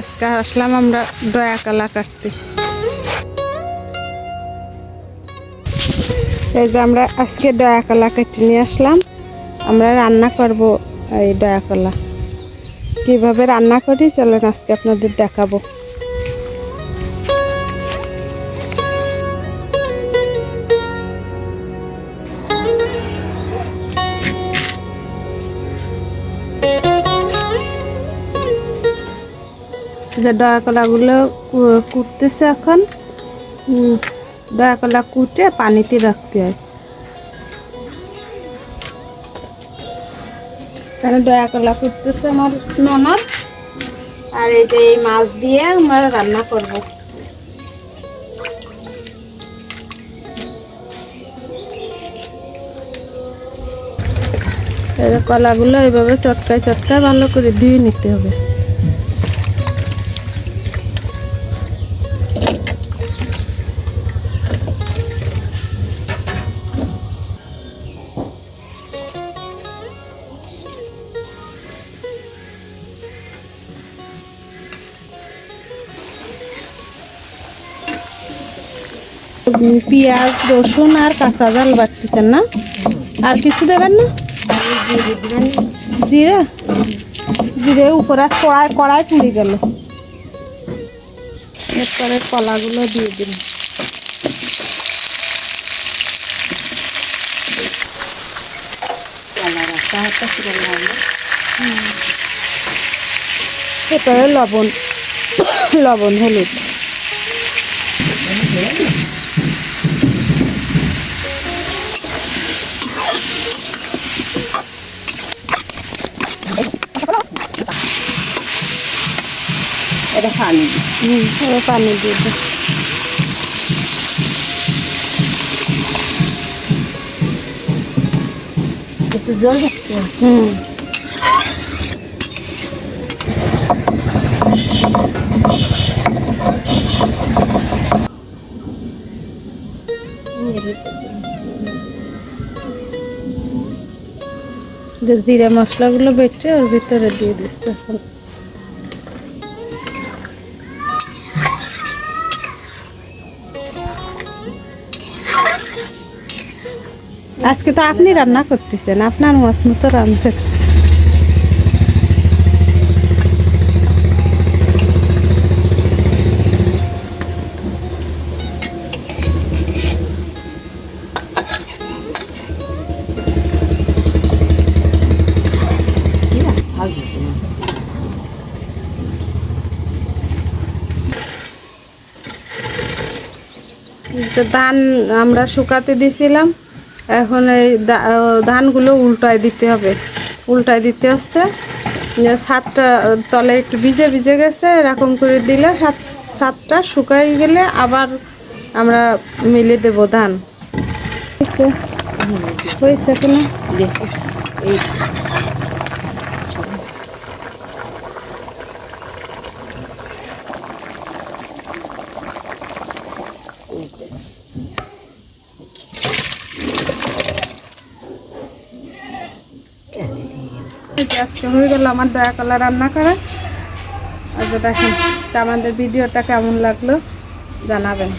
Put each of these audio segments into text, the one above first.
আজকে আসলাম আমরা দয়া কলা কাটতে। এই যে আমরা আজকে দয়া কলা কেটে নিয়ে আসলাম। আমরা রান্না করব এই দয়া কলা। কীভাবে রান্না করি, চলেন আজকে আপনাদের দেখাবো। যে দয়া কলাগুলো কুটতেছে এখন। দয়া কলা কুটে পানিতে রাখতে হয়। এখানে দয়া কলা কুটতেছে আমার ননদ। আর এই যে এই মাছ দিয়ে আমরা রান্না করব। কলাগুলো এইভাবে চটকায় চটকায় ভালো করে ধুয়ে নিতে হবে। পেঁয়াজ, রসুন আর কাঁচা জাল বাটতেছেন না? আর কিছু দেবেন না? জিরে। জিরে উপরে আর কড়াই কড়াই পুড়ে গেল। এরপরে কলাগুলো দিয়ে দিন। লবণ লবণ হলুদ। এটা পানি। হুম পানি দিয়ে দিন একটু জল হুম। জিরা মশলাগুলো বেটে ওর ভিতরে দিয়ে দিচ্ছে আজকে তো আপনি রান্না করতেছেন আপনার মত মতো রান্না। তো ধান আমরা শুকাতে দিয়েছিলাম এখন এই ধানগুলো উল্টায় দিতে হবে। উল্টায় দিতে হচ্ছে। সাতটা তলে একটু ভিজে ভিজে গেছে, এরকম করে দিলে সাত, সাতটা শুকাই গেলে আবার আমরা মিলে দেব ধান। হয়েছে। হয়েছে কিনা? এই আজকে হয়ে গেল আমার দয়া কলা রান্না করা। আচ্ছা দেখেন আমাদের ভিডিওটা কেমন লাগল জানাবেন।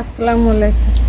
আসসালামু আলাইকুম।